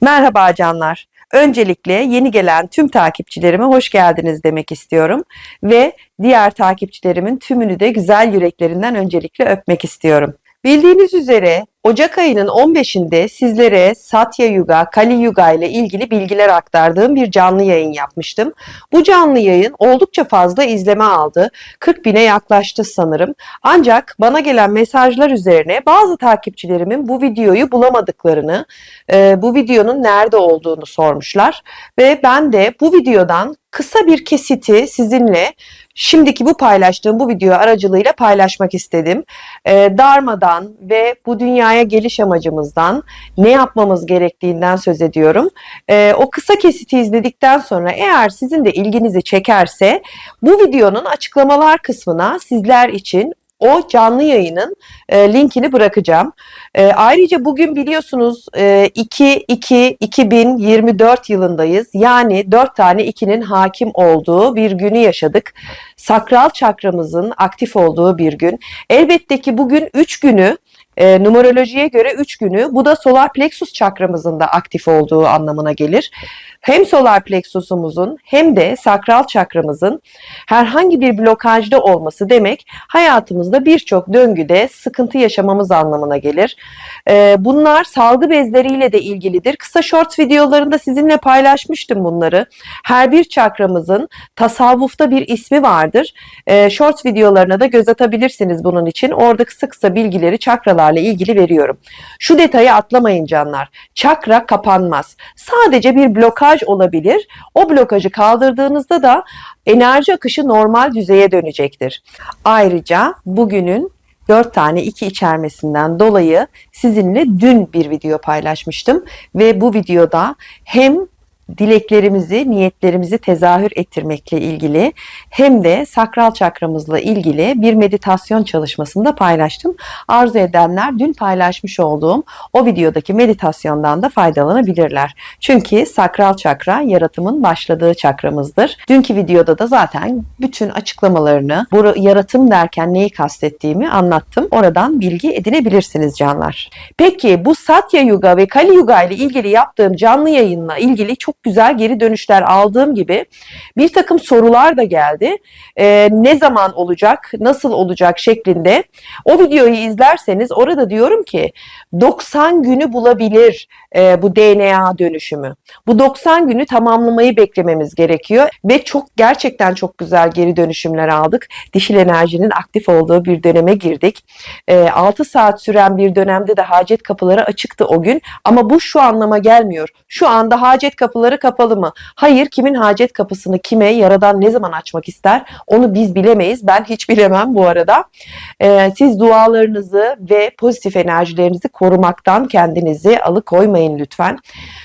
Merhaba canlar. Öncelikle yeni gelen tüm takipçilerime hoş geldiniz demek istiyorum ve diğer takipçilerimin tümünü de güzel yüreklerinden öncelikle öpmek istiyorum. Bildiğiniz üzere Ocak ayının 15'inde sizlere Satya Yuga, Kali Yuga ile ilgili bilgiler aktardığım bir canlı yayın yapmıştım. Bu canlı yayın oldukça fazla izleme aldı. 40 bine yaklaştı sanırım. Ancak bana gelen mesajlar üzerine bazı takipçilerimin bu videoyu bulamadıklarını, e, bu videonun nerede olduğunu sormuşlar. Ve ben de bu videodan kısa bir kesiti sizinle şimdiki bu paylaştığım bu video aracılığıyla paylaşmak istedim. E, darmadan ve bu dünyaya geliş amacımızdan ne yapmamız gerektiğinden söz ediyorum. E, o kısa kesiti izledikten sonra eğer sizin de ilginizi çekerse bu videonun açıklamalar kısmına sizler için o canlı yayının e, linkini bırakacağım. E, ayrıca bugün biliyorsunuz e, 2-2-2024 yılındayız. Yani 4 tane 2'nin hakim olduğu bir günü yaşadık. Sakral çakramızın aktif olduğu bir gün. Elbette ki bugün 3 günü e, numerolojiye göre 3 günü bu da solar plexus çakramızın da aktif olduğu anlamına gelir. Hem solar plexusumuzun hem de sakral çakramızın herhangi bir blokajda olması demek hayatımızda birçok döngüde sıkıntı yaşamamız anlamına gelir. E, bunlar salgı bezleriyle de ilgilidir. Kısa short videolarında sizinle paylaşmıştım bunları. Her bir çakramızın tasavvufta bir ismi vardır. E, short videolarına da göz atabilirsiniz bunun için. Orada kısa kısa bilgileri çakralarla ilgili veriyorum. Şu detayı atlamayın canlar. Çakra kapanmaz. Sadece bir blokaj olabilir. O blokajı kaldırdığınızda da enerji akışı normal düzeye dönecektir. Ayrıca bugünün 4 tane 2 içermesinden dolayı sizinle dün bir video paylaşmıştım ve bu videoda hem dileklerimizi, niyetlerimizi tezahür ettirmekle ilgili hem de sakral çakramızla ilgili bir meditasyon çalışmasında paylaştım. Arzu edenler dün paylaşmış olduğum o videodaki meditasyondan da faydalanabilirler. Çünkü sakral çakra yaratımın başladığı çakramızdır. Dünkü videoda da zaten bütün açıklamalarını, bu yaratım derken neyi kastettiğimi anlattım. Oradan bilgi edinebilirsiniz canlar. Peki bu Satya Yuga ve Kali Yuga ile ilgili yaptığım canlı yayınla ilgili çok güzel geri dönüşler aldığım gibi bir takım sorular da geldi. Ee, ne zaman olacak, nasıl olacak şeklinde. O videoyu izlerseniz orada diyorum ki 90 günü bulabilir e, bu DNA dönüşümü. Bu 90 günü tamamlamayı beklememiz gerekiyor ve çok gerçekten çok güzel geri dönüşümler aldık. Dişil enerjinin aktif olduğu bir döneme girdik. E, 6 saat süren bir dönemde de hacet kapıları açıktı o gün ama bu şu anlama gelmiyor. Şu anda hacet kapıları kapalı mı? Hayır, kimin hacet kapısını kime, yaradan ne zaman açmak ister? Onu biz bilemeyiz. Ben hiç bilemem bu arada. E, siz dualarınızı ve pozitif enerjilerinizi korumaktan kendinizi alıkoymayın lütfen.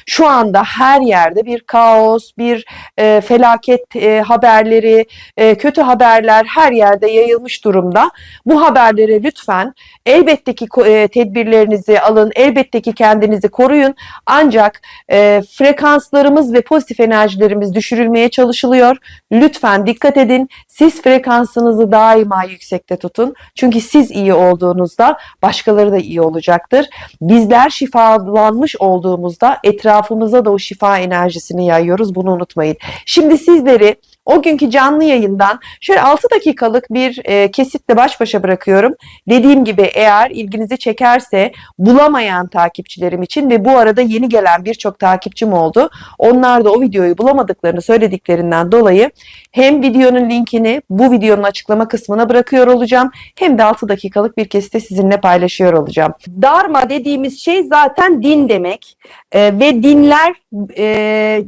Şu anda her yerde bir kaos, bir e, felaket e, haberleri, e, kötü haberler her yerde yayılmış durumda. Bu haberlere lütfen elbette ki e, tedbirlerinizi alın, elbette ki kendinizi koruyun. Ancak e, frekanslarımız ve pozitif enerjilerimiz düşürülmeye çalışılıyor. Lütfen dikkat edin. Siz frekansınızı daima yüksekte tutun. Çünkü siz iyi olduğunuzda başkaları da iyi olacaktır. Bizler şifalanmış olduğumuzda etrafımıza da o şifa enerjisini yayıyoruz. Bunu unutmayın. Şimdi sizleri o günkü canlı yayından şöyle 6 dakikalık bir e, kesitle baş başa bırakıyorum. Dediğim gibi eğer ilginizi çekerse bulamayan takipçilerim için ve bu arada yeni gelen birçok takipçim oldu. Onlar da o videoyu bulamadıklarını söylediklerinden dolayı hem videonun linkini bu videonun açıklama kısmına bırakıyor olacağım hem de 6 dakikalık bir kesite sizinle paylaşıyor olacağım. Dharma dediğimiz şey zaten din demek e, ve dinler e,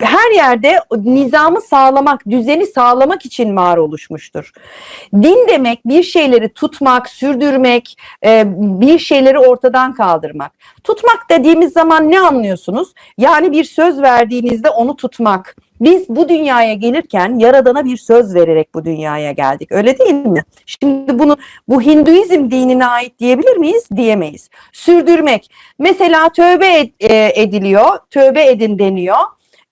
her yerde nizamı sağlamak, düzeni sağlamak için var oluşmuştur. Din demek bir şeyleri tutmak, sürdürmek, e, bir şeyleri ortadan kaldırmak. Tutmak dediğimiz zaman ne anlıyorsunuz? Yani bir söz verdiğinizde onu tutmak. Biz bu dünyaya gelirken Yaradan'a bir söz vererek bu dünyaya geldik. Öyle değil mi? Şimdi bunu bu Hinduizm dinine ait diyebilir miyiz? Diyemeyiz. Sürdürmek. Mesela tövbe e, ediliyor, tövbe edin deniyor.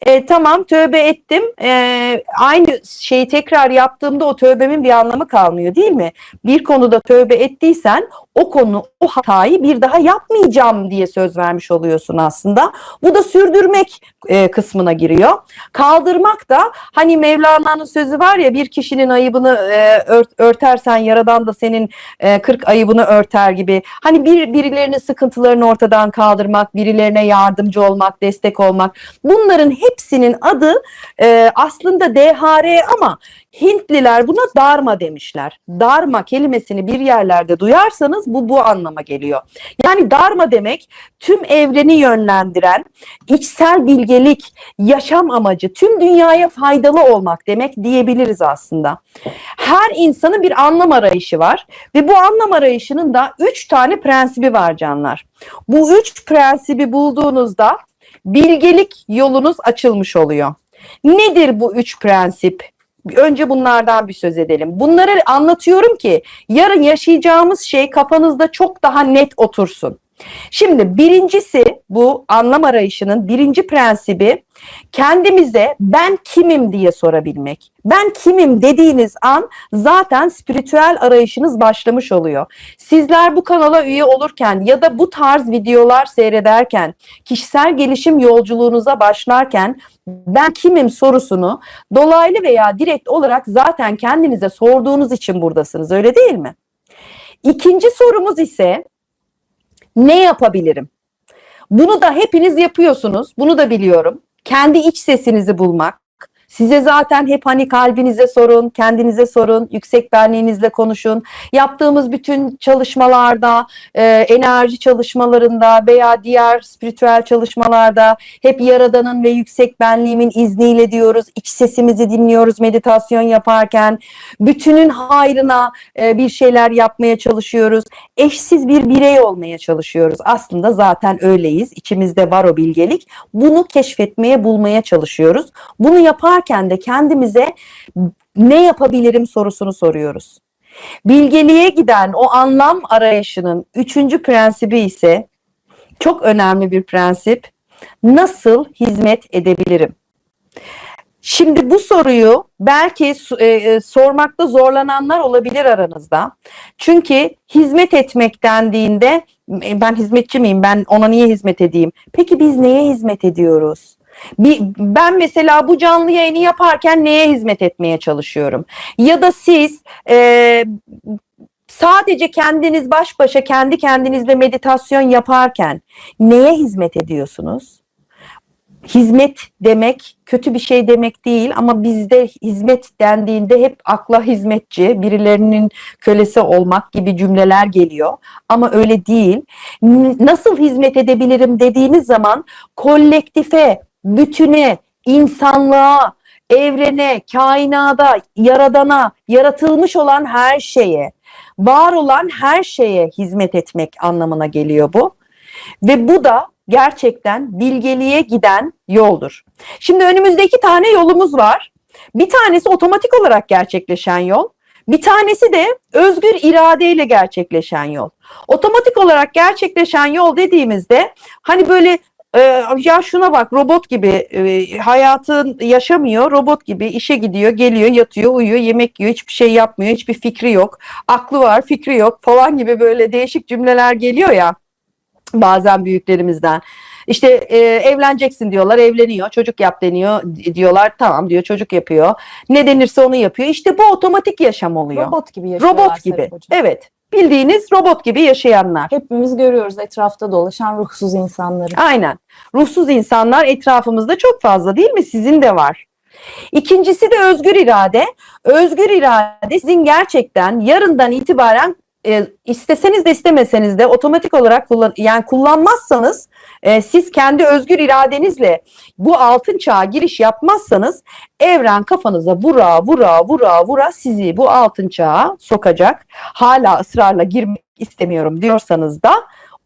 E, tamam tövbe ettim. E, aynı şeyi tekrar yaptığımda o tövbemin bir anlamı kalmıyor değil mi? Bir konuda tövbe ettiysen o konu, o hatayı bir daha yapmayacağım diye söz vermiş oluyorsun aslında. Bu da sürdürmek e, kısmına giriyor. Kaldırmak da hani Mevlana'nın sözü var ya bir kişinin ayıbını e, ört- örtersen yaradan da senin e, 40 ayıbını örter gibi. Hani bir birilerinin sıkıntılarını ortadan kaldırmak, birilerine yardımcı olmak, destek olmak. Bunların hepsinin adı e, aslında DHR ama Hintliler buna darma demişler. Darma kelimesini bir yerlerde duyarsanız bu bu anlama geliyor. Yani darma demek tüm evreni yönlendiren içsel bilgelik, yaşam amacı, tüm dünyaya faydalı olmak demek diyebiliriz aslında. Her insanın bir anlam arayışı var ve bu anlam arayışının da üç tane prensibi var canlar. Bu üç prensibi bulduğunuzda bilgelik yolunuz açılmış oluyor. Nedir bu üç prensip? Önce bunlardan bir söz edelim. Bunları anlatıyorum ki yarın yaşayacağımız şey kafanızda çok daha net otursun. Şimdi birincisi bu anlam arayışının birinci prensibi kendimize ben kimim diye sorabilmek. Ben kimim dediğiniz an zaten spiritüel arayışınız başlamış oluyor. Sizler bu kanala üye olurken ya da bu tarz videolar seyrederken, kişisel gelişim yolculuğunuza başlarken ben kimim sorusunu dolaylı veya direkt olarak zaten kendinize sorduğunuz için buradasınız öyle değil mi? İkinci sorumuz ise ne yapabilirim? Bunu da hepiniz yapıyorsunuz. Bunu da biliyorum. Kendi iç sesinizi bulmak. Size zaten hep hani kalbinize sorun, kendinize sorun, yüksek benliğinizle konuşun. Yaptığımız bütün çalışmalarda, e, enerji çalışmalarında veya diğer spiritüel çalışmalarda hep Yaradan'ın ve yüksek benliğimin izniyle diyoruz. İç sesimizi dinliyoruz meditasyon yaparken. Bütünün hayrına e, bir şeyler yapmaya çalışıyoruz. Eşsiz bir birey olmaya çalışıyoruz. Aslında zaten öyleyiz. İçimizde var o bilgelik. Bunu keşfetmeye, bulmaya çalışıyoruz. Bunu yaparken de kendimize ne yapabilirim sorusunu soruyoruz. Bilgeliğe giden o anlam arayışının üçüncü prensibi ise çok önemli bir prensip. Nasıl hizmet edebilirim? Şimdi bu soruyu belki e, e, sormakta zorlananlar olabilir aranızda. Çünkü hizmet etmek dendiğinde e, ben hizmetçi miyim? Ben ona niye hizmet edeyim? Peki biz neye hizmet ediyoruz? Bir, ben mesela bu canlı yayını yaparken neye hizmet etmeye çalışıyorum? Ya da siz e, sadece kendiniz baş başa kendi kendinizle meditasyon yaparken neye hizmet ediyorsunuz? Hizmet demek kötü bir şey demek değil ama bizde hizmet dendiğinde hep akla hizmetçi, birilerinin kölesi olmak gibi cümleler geliyor. Ama öyle değil. Nasıl hizmet edebilirim dediğiniz zaman kolektife, bütüne, insanlığa, evrene, kainada, yaradana, yaratılmış olan her şeye, var olan her şeye hizmet etmek anlamına geliyor bu. Ve bu da gerçekten bilgeliğe giden yoldur. Şimdi önümüzde iki tane yolumuz var. Bir tanesi otomatik olarak gerçekleşen yol. Bir tanesi de özgür iradeyle gerçekleşen yol. Otomatik olarak gerçekleşen yol dediğimizde hani böyle e, ya şuna bak robot gibi e, hayatın yaşamıyor robot gibi işe gidiyor geliyor yatıyor uyuyor yemek yiyor hiçbir şey yapmıyor hiçbir fikri yok aklı var fikri yok falan gibi böyle değişik cümleler geliyor ya bazen büyüklerimizden. İşte e, evleneceksin diyorlar, evleniyor. Çocuk yap deniyor diyorlar. Tamam diyor, çocuk yapıyor. Ne denirse onu yapıyor. İşte bu otomatik yaşam oluyor. Robot, Robot gibi yaşıyorlar gibi. Serap Hocam. Evet. Bildiğiniz robot gibi yaşayanlar. Hepimiz görüyoruz etrafta dolaşan ruhsuz insanları. Aynen. Ruhsuz insanlar etrafımızda çok fazla değil mi? Sizin de var. İkincisi de özgür irade. Özgür irade sizin gerçekten yarından itibaren e, isteseniz de istemeseniz de otomatik olarak kullan yani kullanmazsanız e, siz kendi özgür iradenizle bu altın çağa giriş yapmazsanız evren kafanıza vura vura vura vura sizi bu altın çağa sokacak. Hala ısrarla girmek istemiyorum diyorsanız da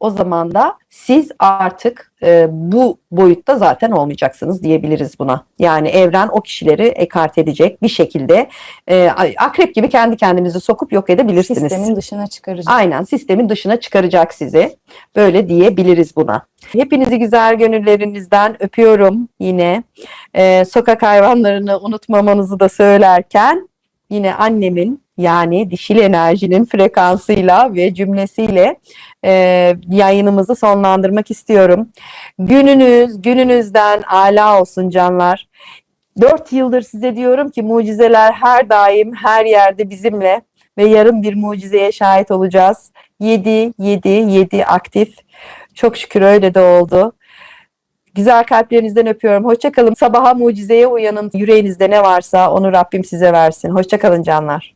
o zaman da siz artık e, bu boyutta zaten olmayacaksınız diyebiliriz buna. Yani evren o kişileri ekart edecek bir şekilde e, akrep gibi kendi kendinizi sokup yok edebilirsiniz. Sistemin dışına çıkaracak. Aynen sistemin dışına çıkaracak sizi. Böyle diyebiliriz buna. Hepinizi güzel gönüllerinizden öpüyorum yine. Ee, sokak hayvanlarını unutmamanızı da söylerken yine annemin yani dişil enerjinin frekansıyla ve cümlesiyle e, yayınımızı sonlandırmak istiyorum. Gününüz gününüzden ala olsun canlar. Dört yıldır size diyorum ki mucizeler her daim her yerde bizimle ve yarın bir mucizeye şahit olacağız. 7, 7, 7 aktif. Çok şükür öyle de oldu. Güzel kalplerinizden öpüyorum. Hoşçakalın. Sabaha mucizeye uyanın. Yüreğinizde ne varsa onu Rabbim size versin. Hoşçakalın canlar.